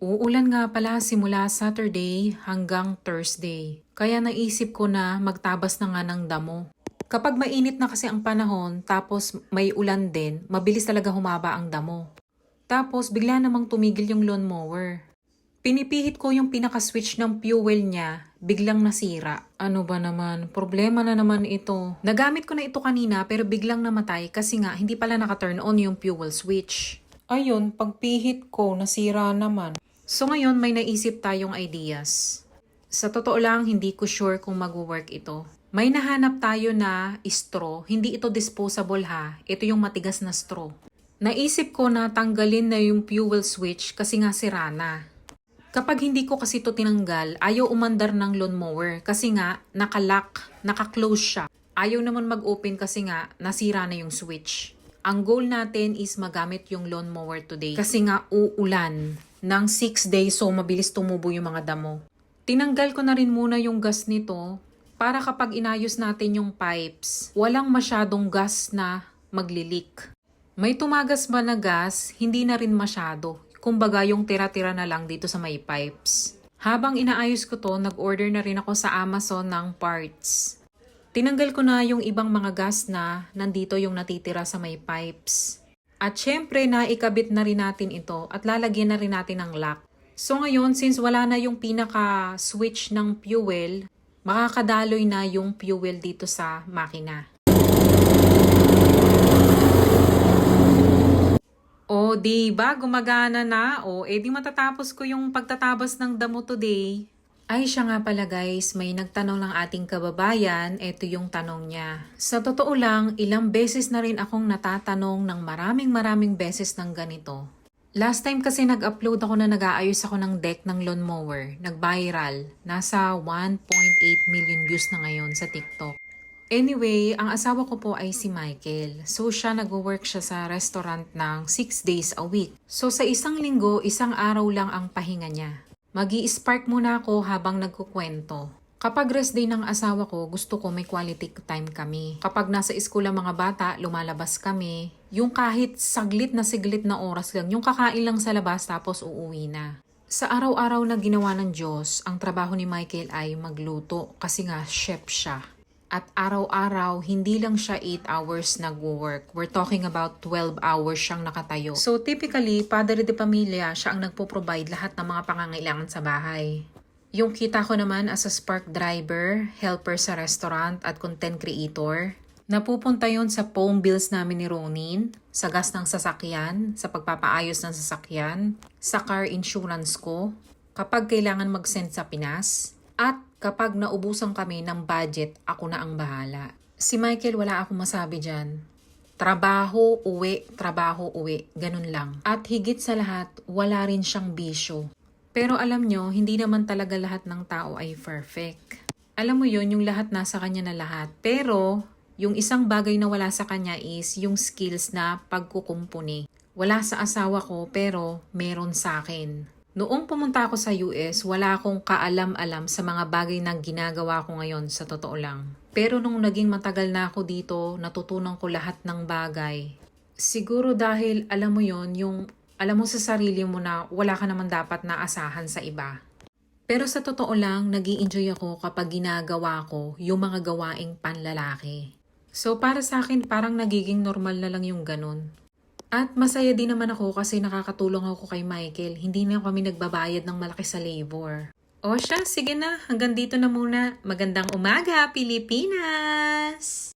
Uulan nga pala simula Saturday hanggang Thursday. Kaya naisip ko na magtabas na nga ng damo. Kapag mainit na kasi ang panahon tapos may ulan din, mabilis talaga humaba ang damo. Tapos bigla namang tumigil yung lawnmower. Pinipihit ko yung pinaka-switch ng fuel niya, biglang nasira. Ano ba naman? Problema na naman ito. Nagamit ko na ito kanina pero biglang namatay kasi nga hindi pala naka-turn on yung fuel switch. Ayun, pagpihit ko, nasira naman. So ngayon may naisip tayong ideas. Sa totoo lang, hindi ko sure kung mag-work ito. May nahanap tayo na straw. Hindi ito disposable ha. Ito yung matigas na straw. Naisip ko na tanggalin na yung fuel switch kasi nga sira na. Kapag hindi ko kasi ito tinanggal, ayaw umandar ng lawnmower kasi nga nakalock, naka-close siya. Ayaw naman mag-open kasi nga nasira na yung switch. Ang goal natin is magamit yung lawnmower today kasi nga uulan ng 6 days so mabilis tumubo yung mga damo. Tinanggal ko na rin muna yung gas nito para kapag inayos natin yung pipes, walang masyadong gas na maglilik. May tumagas ba na gas, hindi na rin masyado. Kumbaga yung tira-tira na lang dito sa may pipes. Habang inaayos ko to, nag-order na rin ako sa Amazon ng parts. Tinanggal ko na yung ibang mga gas na nandito yung natitira sa may pipes. At syempre, naikabit na rin natin ito at lalagyan na rin natin ng lock. So ngayon, since wala na yung pinaka-switch ng fuel, makakadaloy na yung fuel dito sa makina. O, di ba? Gumagana na. O, edi matatapos ko yung pagtatabas ng damo today. Ay, siya nga pala guys, may nagtanong ng ating kababayan, eto yung tanong niya. Sa totoo lang, ilang beses na rin akong natatanong ng maraming maraming beses ng ganito. Last time kasi nag-upload ako na nag-aayos ako ng deck ng lawnmower, nag-viral. Nasa 1.8 million views na ngayon sa TikTok. Anyway, ang asawa ko po ay si Michael. So siya nag-work siya sa restaurant ng 6 days a week. So sa isang linggo, isang araw lang ang pahinga niya. Magi spark muna ako habang nagkukwento. Kapag rest day ng asawa ko, gusto ko may quality time kami. Kapag nasa school ang mga bata, lumalabas kami. Yung kahit saglit na siglit na oras lang, yung kakain lang sa labas tapos uuwi na. Sa araw-araw na ginawa ng Diyos, ang trabaho ni Michael ay magluto kasi nga chef siya. At araw-araw, hindi lang siya 8 hours nag-work. We're talking about 12 hours siyang nakatayo. So typically, padre de pamilya, siya ang nagpo-provide lahat ng mga pangangailangan sa bahay. Yung kita ko naman as a spark driver, helper sa restaurant at content creator. Napupunta yon sa phone bills namin ni Ronin, sa gas ng sasakyan, sa pagpapaayos ng sasakyan, sa car insurance ko, kapag kailangan mag-send sa Pinas, at kapag naubusan kami ng budget, ako na ang bahala. Si Michael, wala akong masabi dyan. Trabaho, uwi, trabaho, uwi. Ganun lang. At higit sa lahat, wala rin siyang bisyo. Pero alam nyo, hindi naman talaga lahat ng tao ay perfect. Alam mo yon yung lahat nasa kanya na lahat. Pero, yung isang bagay na wala sa kanya is yung skills na pagkukumpuni. Wala sa asawa ko pero meron sa akin. Noong pumunta ako sa US, wala akong kaalam-alam sa mga bagay na ginagawa ko ngayon sa totoo lang. Pero nung naging matagal na ako dito, natutunan ko lahat ng bagay. Siguro dahil alam mo yon yung alam mo sa sarili mo na wala ka naman dapat na asahan sa iba. Pero sa totoo lang, nag enjoy ako kapag ginagawa ko yung mga gawaing panlalaki. So para sa akin, parang nagiging normal na lang yung ganun. At masaya din naman ako kasi nakakatulong ako kay Michael. Hindi na kami nagbabayad ng malaki sa labor. O siya, sige na. Hanggang dito na muna. Magandang umaga, Pilipinas!